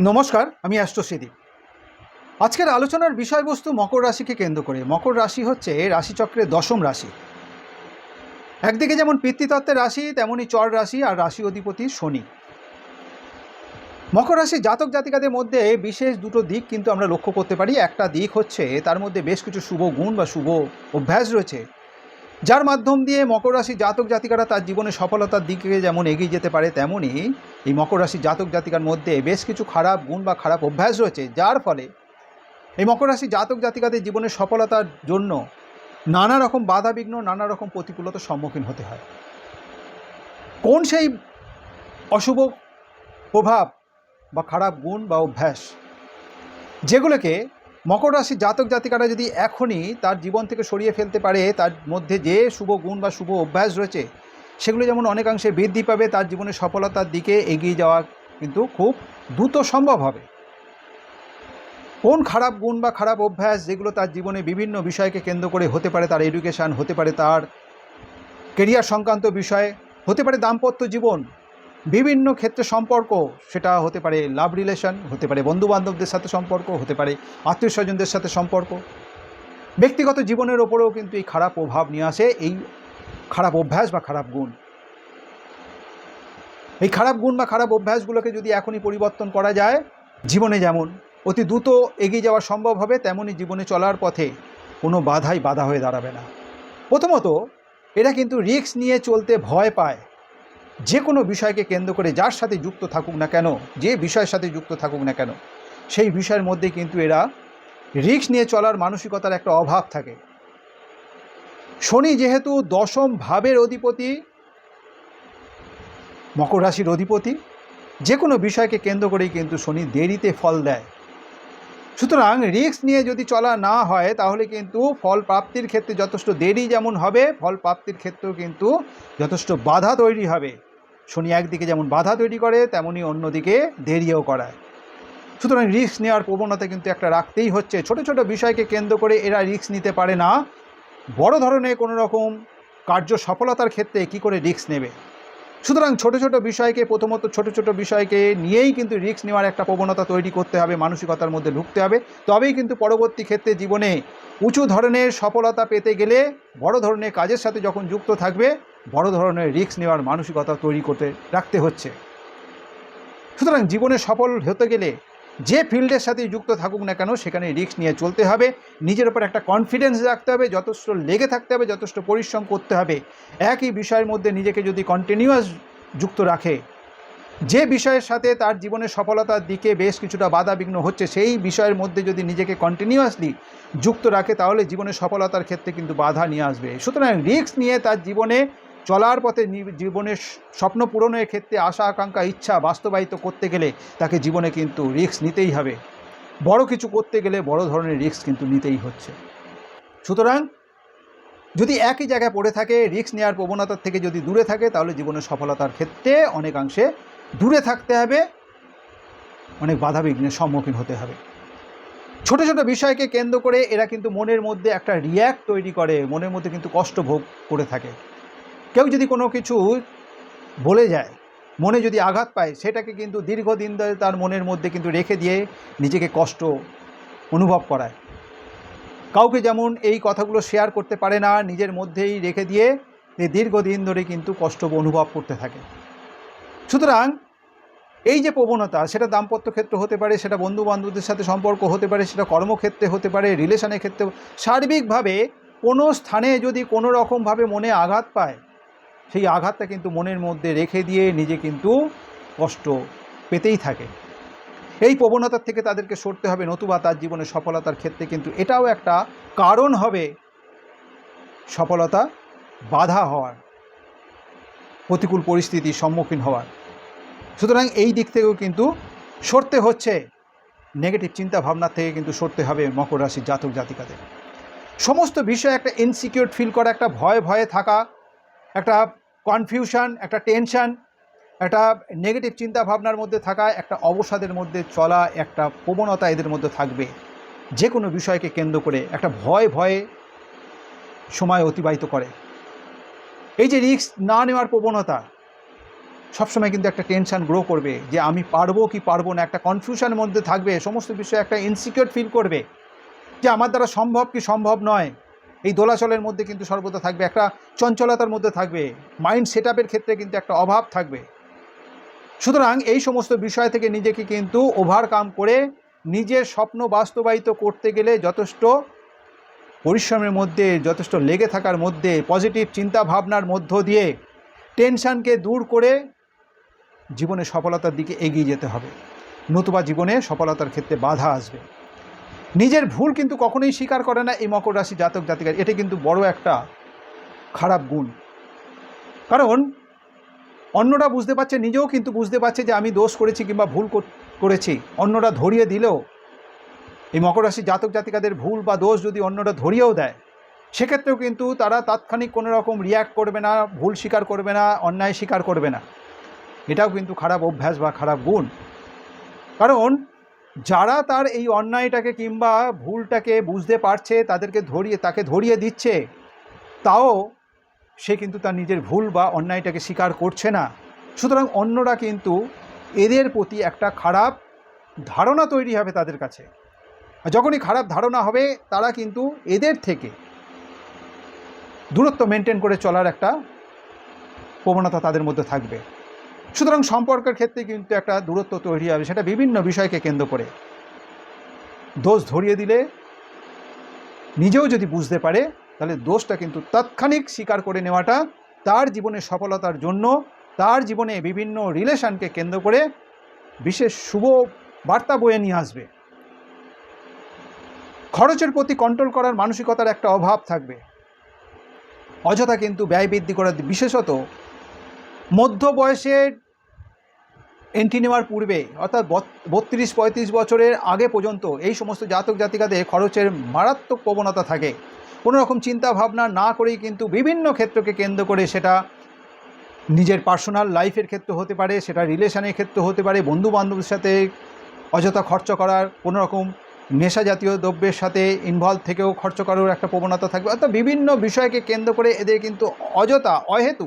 নমস্কার, আমি অ্যাস্ট্রোসিদি। আজকের আলোচনার বিষয়বস্তু মকর রাশিকে কেন্দ্র করে। মকর রাশি হচ্ছে রাশিচক্রের দশম রাশি। একদিকে যেমন পিতৃতত্ত্বের রাশি তেমনই চর রাশি আর রাশি অধিপতি শনি। মকর রাশি জাতক জাতিকাদের মধ্যে বিশেষ দুটো দিক কিন্তু আমরা লক্ষ্য করতে পারি। একটা দিক হচ্ছে তার মধ্যে বেশ কিছু শুভ গুণ বা শুভ অভ্যাস রয়েছে। যার মাধ্যম দিয়ে মকর রাশি জাতক জাতিকারা তার জীবনে সফলতার দিকে যেমন এগিয়ে যেতে পারে তেমনই এই মকর রাশি জাতক জাতিকার মধ্যে বেশ কিছু খারাপ গুণ বা খারাপ অভ্যাস রয়েছে, যার ফলে এই মকর রাশি জাতক জাতিকাদের জীবনে সফলতার জন্য নানা রকম বাধা বিঘ্ন, নানা রকম প্রতিকূলতার সম্মুখীন হতে হয়। কোন সেই অশুভ প্রভাব বা খারাপ গুণ বা অভ্যাস যেগুলোকে মকর রাশি জাতক জাতিকারা যদি এখনই তার জীবন থেকে সরিয়ে ফেলতে পারে, তার মধ্যে যে শুভ গুণ বা শুভ অভ্যাস রয়েছে, সেগুলো যেমন অনেকাংশে বৃদ্ধি পাবে, তার জীবনে সফলতার দিকে এগিয়ে যাওয়া কিন্তু খুব দ্রুত সম্ভব হবে। কোন খারাপ গুণ বা খারাপ অভ্যাস যেগুলো তার জীবনে বিভিন্ন বিষয়কে কেন্দ্র করে হতে পারে, তার এডুকেশান হতে পারে তার কেরিয়ার সংক্রান্ত বিষয়ে, হতে পারে দাম্পত্য জীবন বিভিন্ন ক্ষেত্রে সম্পর্ক, সেটা হতে পারে লাভ রিলেশন হতে পারে বন্ধুবান্ধবদের সাথে সম্পর্ক, হতে পারে আত্মীয় স্বজনদের সাথে সম্পর্ক। ব্যক্তিগত জীবনের ওপরেও কিন্তু এই খারাপ প্রভাব নিয়ে আসে, এই খারাপ অভ্যাস বা খারাপ গুণ। এই খারাপ গুণ বা খারাপ অভ্যাসগুলোকে যদি এখনই পরিবর্তন করা যায়, জীবনে যেমন অতি দ্রুত এগিয়ে যাওয়া সম্ভব হবে তেমনই জীবনে চলার পথে কোনো বাধাই বাধা হয়ে দাঁড়াবে না। প্রথমত, এরা কিন্তু রিস্ক নিয়ে চলতে ভয় পায়। যে কোনো বিষয়কে কেন্দ্র করে যার সাথে যুক্ত থাকুক না কেন, যে বিষয়ের সাথে যুক্ত থাকুক না কেন, সেই বিষয়ের মধ্যে কিন্তু এরা রিক্স নিয়ে চলার মানসিকতার একটা অভাব থাকে। শনি যেহেতু দশম ভাবের অধিপতি, মকর রাশির অধিপতি, যে কোনো বিষয়কে কেন্দ্র করেই কিন্তু শনি দেরিতে ফল দেয়। সুতরাং রিস্ক নিয়ে যদি চলা না হয়, তাহলে কিন্তু ফল প্রাপ্তির ক্ষেত্রে যথেষ্ট দেরি যেমন হবে, ফল প্রাপ্তির ক্ষেত্রেও কিন্তু যথেষ্ট বাধা তৈরি হবে। শনি একদিকে যেমন বাধা তৈরি করে তেমনই অন্যদিকে দেরিও করায়। সুতরাং রিস্ক নেওয়ার প্রবণতা কিন্তু একটা রাখতেই হচ্ছে। ছোট ছোট বিষয়কে কেন্দ্র করে এরা রিস্ক নিতে পারে না। বড় ধরনের কোনো রকম কার্য সফলতার ক্ষেত্রে কি করে রিস্ক নেবে? সুতরাং ছোট ছোট বিষয়কে, প্রথমত ছোট ছোট বিষয়কে নিয়েই কিন্তু রিক্স নেওয়ার একটা প্রবণতা তৈরি করতে হবে, মানসিকতার মধ্যে ঢুকতে হবে। তবেই কিন্তু পরবর্তী ক্ষেত্রে জীবনে উঁচু ধরনের সফলতা পেতে গেলে বড় ধরনের কাজের সাথে যখন যুক্ত থাকবে, বড় ধরনের রিস্ক নেওয়ার মানসিকতা তৈরি করতে, রাখতে হচ্ছে। সুতরাং জীবনে সফল হতে গেলে যে ফিল্ডের সাথে যুক্ত থাকুক না কেন, সেখানে রিস্ক নিয়ে চলতে হবে। নিজের ওপর একটা কনফিডেন্স রাখতে হবে, যথেষ্ট লেগে থাকতে হবে, যথেষ্ট পরিশ্রম করতে হবে। একই বিষয়ের মধ্যে নিজেকে যদি কন্টিনিউয়াস যুক্ত রাখে, যে বিষয়ের সাথে তার জীবনের সফলতার দিকে বেশ কিছুটা বাধা বিঘ্ন হচ্ছে, সেই বিষয়ের মধ্যে যদি নিজেকে কন্টিনিউয়াসলি যুক্ত রাখে, তাহলে জীবনের সফলতার ক্ষেত্রে কিন্তু বাধা নিয়ে আসবে। সুতরাং রিস্ক নিয়ে তার জীবনে চলার পথে জীবনের স্বপ্ন পূরণের ক্ষেত্রে আশা, আকাঙ্ক্ষা, ইচ্ছা বাস্তবায়িত করতে গেলে তাকে জীবনে কিন্তু রিস্ক নিতেই হবে। বড় কিছু করতে গেলে বড় ধরনের রিস্ক কিন্তু নিতেই হচ্ছে। সুতরাং, যদি একই জায়গায় পড়ে থাকে, রিস্ক নেওয়ার প্রবণতার থেকে যদি দূরে থাকে, তাহলে জীবনের সফলতার ক্ষেত্রে অনেকাংশে দূরে থাকতে হবে। অনেক বাধা বিঘ্নের সম্মুখীন হতে হবে। ছোট ছোট বিষয়কে কেন্দ্র করে এরা কিন্তু মনের মধ্যে একটা রিয়্যাক্ট তৈরি করে, মনের মধ্যে কিন্তু কষ্ট ভোগ করে থাকে। কেউ যদি কোনো কিছু বলে যায়, মনে যদি আঘাত পায়, সেটাকে কিন্তু দীর্ঘদিন ধরে তার মনের মধ্যে কিন্তু রেখে দিয়ে নিজেকে কষ্ট অনুভব করায়। কাউকে যেমন এই কথাগুলো শেয়ার করতে পারে না, নিজের মধ্যেই রেখে দিয়ে দীর্ঘদিন ধরে কিন্তু কষ্ট অনুভব করতে থাকে। সুতরাং এই যে প্রবণতা, সেটা দাম্পত্য ক্ষেত্র হতে পারে, সেটা বন্ধু বান্ধবদের সাথে সম্পর্ক হতে পারে, সেটা কর্মক্ষেত্রে হতে পারে, রিলেশনের ক্ষেত্রে, সার্বিকভাবে কোনো স্থানে যদি কোনো রকমভাবে মনে আঘাত পায় সেই আঘাতটা কিন্তু মনের মধ্যে রেখে দিয়ে নিজে কিন্তু কষ্ট পেতেই থাকে। এই প্রবণতার থেকে তাদেরকে সরতে হবে, নতুবা তার জীবনে সফলতার ক্ষেত্রে কিন্তু এটাও একটা কারণ হবে সফলতা বাধা হওয়ার, প্রতিকূল পরিস্থিতির সম্মুখীন হওয়ার। সুতরাং এই দিক থেকেও কিন্তু সরতে হচ্ছে। নেগেটিভ চিন্তা ভাবনার থেকে কিন্তু সরতে হবে মকর রাশির জাতক জাতিকাদের। সমস্ত বিষয়ে একটা ইনসিকিউর ফিল করা, একটা ভয় ভয়ে থাকা, একটা কনফিউশন একটা টেনশান একটা নেগেটিভ চিন্তা ভাবনার মধ্যে থাকা, একটা অবসাদের মধ্যে চলা, একটা প্রবণতা এদের মধ্যে থাকবে। যে কোনো বিষয়কে কেন্দ্র করে একটা ভয় ভয়ে সময় অতিবাহিত করে। এই যে রিস্ক না নেওয়ার প্রবণতা, সবসময় কিন্তু একটা টেনশান গ্রো করবে যে আমি পারব কি পারব না, একটা কনফিউশনের মধ্যে থাকবে, সমস্ত বিষয়ে একটা ইনসিকিউর ফিল করবে যে আমার দ্বারা সম্ভব কি সম্ভব নয়। এই দোলাচলের মধ্যে কিন্তু সর্বদা থাকবে, একটা চঞ্চলতার মধ্যে থাকবে মাইন্ড সেট ক্ষেত্রে কিন্তু একটা অভাব থাকবে। সুতরাং এই সমস্ত বিষয় থেকে নিজেকে কিন্তু ওভারকাম করে নিজের স্বপ্ন বাস্তবায়িত করতে গেলে যথেষ্ট পরিশ্রমের মধ্যে, যথেষ্ট লেগে থাকার মধ্যে পজিটিভ চিন্তা ভাবনার মধ্য দিয়ে টেনশানকে দূর করে জীবনে সফলতার দিকে এগিয়ে যেতে হবে। নতুবা জীবনে সফলতার ক্ষেত্রে বাধা আসবে। নিজের ভুল কিন্তু কখনোই স্বীকার করে না এই মকর রাশি জাতক জাতিকার। এটা কিন্তু বড় একটা খারাপ গুণ। কারণ অন্যরা বুঝতে পারছে, নিজেও কিন্তু বুঝতে পারছে যে আমি দোষ করেছি কিংবা ভুল করেছি। অন্যরা ধরিয়ে দিলেও এই মকর রাশি জাতক জাতিকাদের ভুল বা দোষ যদি অন্যরা ধরিয়েও দেয়, সেক্ষেত্রেও কিন্তু তারা তাৎক্ষণিক কোনো রকম রিয়্যাক্ট করবে না, ভুল স্বীকার করবে না, অন্যায় স্বীকার করবে না। এটাও কিন্তু খারাপ অভ্যাস বা খারাপ গুণ। কারণ যারা তার এই অন্যায়টাকে কিংবা ভুলটাকে বুঝতে পারছে, তাদেরকে ধরিয়ে, তাকে ধরিয়ে দিচ্ছে, তাও সে কিন্তু তার নিজের ভুল বা অন্যায়টাকে স্বীকার করছে না। সুতরাং অন্যরা কিন্তু এদের প্রতি একটা খারাপ ধারণা তৈরি হবে তাদের কাছে। যখনই খারাপ ধারণা হবে, তারা কিন্তু এদের থেকে দূরত্ব মেনটেন করে চলার একটা প্রবণতা তাদের মধ্যে থাকবে। সুতরাং সম্পর্কের ক্ষেত্রে কিন্তু একটা দূরত্ব তৈরি হবে, সেটা বিভিন্ন বিষয়কে কেন্দ্র করে। দোষ ধরিয়ে দিলে, নিজেও যদি বুঝতে পারে, তাহলে দোষটা কিন্তু তাৎক্ষণিক স্বীকার করে নেওয়াটা তার জীবনের সফলতার জন্য, তার জীবনে বিভিন্ন রিলেশনকে কেন্দ্র করে বিশেষ শুভ বার্তা বয়ে নিয়ে আসবে। খরচের প্রতি কন্ট্রোল করার মানসিকতার একটা অভাব থাকবে। অযথা কিন্তু ব্যয় বৃদ্ধি করার বিশেষত মধ্য বয়সের এন্ট্রি নেওয়ার পূর্বে, অর্থাৎ বত্রিশ, পঁয়ত্রিশ বছরের আগে পর্যন্ত এই সমস্ত জাতক জাতিকাদের খরচের মারাত্মক প্রবণতা থাকে। কোনো রকম চিন্তা ভাবনা না করেই কিন্তু বিভিন্ন ক্ষেত্রকে কেন্দ্র করে সেটা নিজের পার্সোনাল লাইফের ক্ষেত্রে হতে পারে, সেটা রিলেশনের ক্ষেত্রে হতে পারে বন্ধু বান্ধবের সাথে অযথা খরচ করার, কোনো রকম নেশা জাতীয় দ্রব্যের সাথে ইনভলভ থেকেও খরচ করার একটা প্রবণতা থাকবে। অর্থাৎ বিভিন্ন বিষয়কে কেন্দ্র করে এদের কিন্তু অযথা অহেতু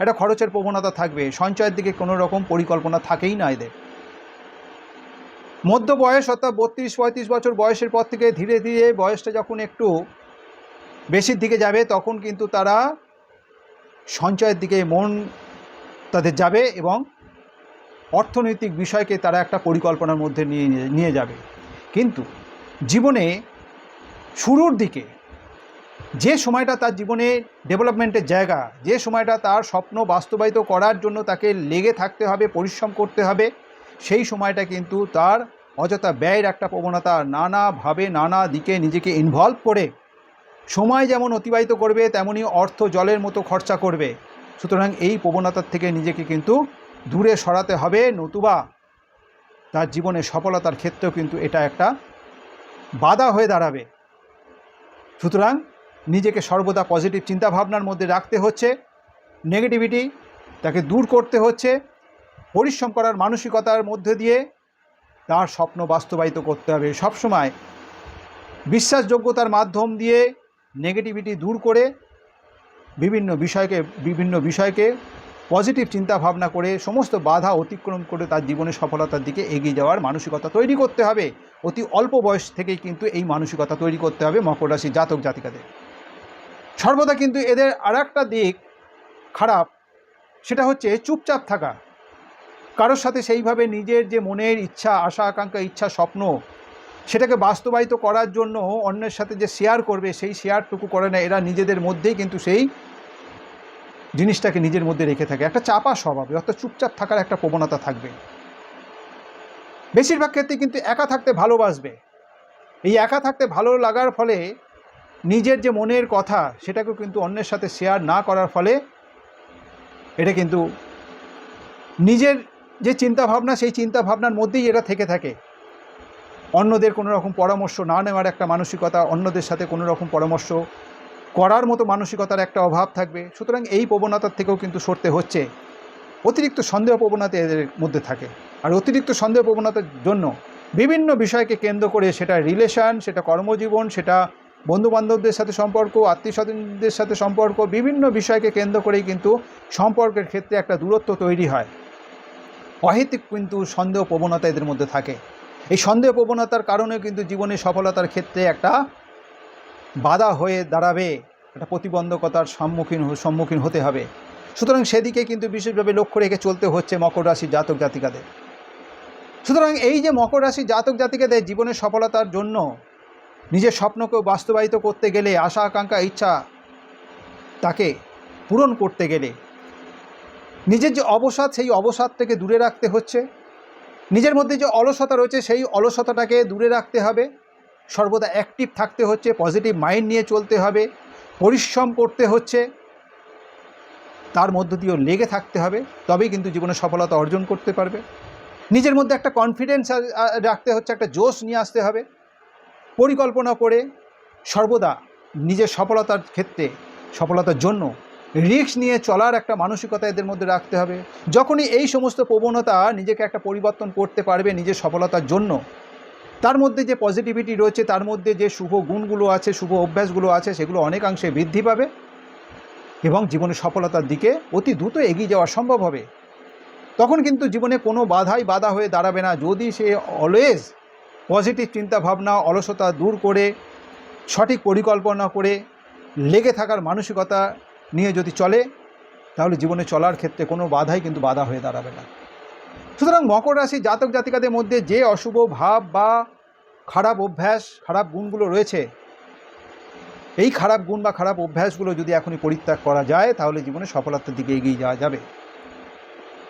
একটা খরচের প্রবণতা থাকবে। সঞ্চয়ের দিকে কোনো রকম পরিকল্পনা থাকেই না এদের। মধ্য বয়স অর্থাৎ বত্রিশ, পঁয়ত্রিশ বছর বয়সের পর থেকে ধীরে ধীরে বয়সটা যখন একটু বেশির দিকে যাবে, তখন কিন্তু তারা সঞ্চয়ের দিকে মন তাদের যাবে এবং অর্থনৈতিক বিষয়কে তারা একটা পরিকল্পনার মধ্যে নিয়ে নিয়ে যাবে। কিন্তু জীবনে শুরুর দিকে যে সময়টা তার জীবনে ডেভেলপমেন্টের জায়গা, যে সময়টা তার স্বপ্ন বাস্তবায়িত করার জন্য তাকে লেগে থাকতে হবে, পরিশ্রম করতে হবে, সেই সময়টা কিন্তু তার অযথা ব্যয়ের একটা প্রবণতা নানাভাবে নানা দিকে নিজেকে ইনভলভ করে সময় যেমন অতিবাহিত করবে তেমনই অর্থ জলের মতো খরচা করবে। সুতরাং এই প্রবণতার থেকে নিজেকে কিন্তু দূরে সরাতে হবে, নতুবা তার জীবনে সফলতার ক্ষেত্রেও কিন্তু এটা একটা বাধা হয়ে দাঁড়াবে। সুতরাং নিজেকে সর্বদা পজিটিভ চিন্তাভাবনার মধ্যে রাখতে হচ্ছে নেগেটিভিটি তাকে দূর করতে হচ্ছে, পরিশ্রম করার মানসিকতার মধ্যে দিয়ে তার স্বপ্ন বাস্তবায়িত করতে হবে। সবসময় বিশ্বাসযোগ্যতার মাধ্যম দিয়ে নেগেটিভিটি দূর করে বিভিন্ন বিষয়কে বিভিন্ন বিষয়কে পজিটিভ চিন্তা ভাবনা করে সমস্ত বাধা অতিক্রম করে তার জীবনে সফলতার দিকে এগিয়ে যাওয়ার মানসিকতা তৈরি করতে হবে। অতি অল্প বয়স থেকেই কিন্তু এই মানসিকতা তৈরি করতে হবে মকর রাশি জাতক জাতিকাদের। সর্বদা কিন্তু এদের আর একটা দিক খারাপ, সেটা হচ্ছে চুপচাপ থাকা। কারোর সাথে সেইভাবে নিজের যে মনের ইচ্ছা, আশা, আকাঙ্ক্ষা, ইচ্ছা, স্বপ্ন, সেটাকে বাস্তবায়িত করার জন্য অন্যের সাথে যে শেয়ার করবে, সেই শেয়ারটুকু করে না, এরা নিজেদের মধ্যেই কিন্তু সেই জিনিসটাকে নিজের মধ্যে রেখে থাকে। একটা চাপা স্বভাবে, অর্থাৎ চুপচাপ থাকার একটা প্রবণতা থাকবে। বেশিরভাগ ক্ষেত্রে কিন্তু একা থাকতে ভালোবাসবে। এই একা থাকতে ভালো লাগার ফলে নিজের যে মনের কথা সেটাকেও কিন্তু অন্যের সাথে শেয়ার না করার ফলে এটা কিন্তু নিজের যে চিন্তা ভাবনা সেই চিন্তা ভাবনার মধ্যেই এটা থেকে থাকে। অন্যদের কোনো রকম পরামর্শ না নেওয়ার একটা মানসিকতা, অন্যদের সাথে কোনো রকম পরামর্শ করার মতো মানসিকতার একটা অভাব থাকবে। সুতরাং এই প্রবণতার থেকেও কিন্তু সরতে হচ্ছে। অতিরিক্ত সন্দেহ প্রবণতা এদের মধ্যে থাকে। আর অতিরিক্ত সন্দেহ প্রবণতার জন্য বিভিন্ন বিষয়কে কেন্দ্র করে সেটা রিলেশান সেটা কর্মজীবন, সেটা বন্ধুবান্ধবদের সাথে সম্পর্ক আত্মীয় স্বজনদের সাথে সম্পর্ক, বিভিন্ন বিষয়কে কেন্দ্র করেই কিন্তু সম্পর্কের ক্ষেত্রে একটা দূরত্ব তৈরি হয়। অহেতুক কিন্তু সন্দেহ প্রবণতা এদের মধ্যে থাকে। এই সন্দেহ প্রবণতার কারণে কিন্তু জীবনে সফলতার ক্ষেত্রে একটা বাধা হয়ে দাঁড়াবে, একটা প্রতিবন্ধকতার সম্মুখীন সম্মুখীন হতে হবে। সুতরাং সেদিকে কিন্তু বিশেষভাবে লক্ষ্য রেখে চলতে হচ্ছে মকর রাশির জাতক জাতিকাদের। সুতরাং এই যে মকর রাশির জাতক জাতিকাদের জীবনের সফলতার জন্য নিজের স্বপ্নকেও বাস্তবায়িত করতে গেলে আশা, আকাঙ্ক্ষা, ইচ্ছা তাকে পূরণ করতে গেলে। নিজের যে অবসাদ, সেই অবসাদ থেকে দূরে রাখতে হচ্ছে। নিজের মধ্যে যে অলসতা রয়েছে, সেই অলসতাটাকে দূরে রাখতে হবে। সর্বদা অ্যাক্টিভ থাকতে হচ্ছে পজিটিভ মাইন্ড নিয়ে চলতে হবে, পরিশ্রম করতে হচ্ছে। তার মধ্য দিয়েও লেগে থাকতে হবে, তবেই কিন্তু জীবনে সফলতা অর্জন করতে পারবে। নিজের মধ্যে একটা কনফিডেন্স রাখতে হচ্ছে, একটা জোশ নিয়ে আসতে হবে। পরিকল্পনা করে সর্বদা নিজের সফলতার ক্ষেত্রে, সফলতার জন্য রিস্ক নিয়ে চলার একটা মানসিকতা এদের মধ্যে রাখতে হবে। যখনই এই সমস্ত প্রবণতা নিজেকে একটা পরিবর্তন করতে পারবে নিজের সফলতার জন্য, তার মধ্যে যে পজিটিভিটি রয়েছে, তার মধ্যে যে শুভ গুণগুলো আছে, শুভ অভ্যাসগুলো আছে, সেগুলো অনেকাংশে বৃদ্ধি পাবে এবং জীবনের সফলতার দিকে অতি দ্রুত এগিয়ে যাওয়া সম্ভব হবে। তখন কিন্তু জীবনে কোনো বাধাই বাধা হয়ে দাঁড়াবে না। যদি সে অলওয়েজ পজিটিভ চিন্তাভাবনা, অলসতা দূর করে, সঠিক পরিকল্পনা করে, লেগে থাকার মানসিকতা নিয়ে যদি চলে, তাহলে জীবনে চলার ক্ষেত্রে কোনো বাধাই কিন্তু বাধা হয়ে দাঁড়াবে না। সুতরাং মকর রাশি জাতক জাতিকাদের মধ্যে যে অশুভ ভাব বা খারাপ অভ্যাস, খারাপ গুণগুলো রয়েছে, এই খারাপ গুণ বা খারাপ অভ্যাসগুলো যদি এখনই পরিত্যাগ করা যায়, তাহলে জীবনে সফলতার দিকে এগিয়ে যাওয়া যাবে।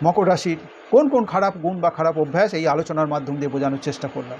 মকর রাশির কোন কোন খারাপ গুণ বা খারাপ অভ্যাস, এই আলোচনার মাধ্যম দিয়ে বোঝানোর চেষ্টা করলাম।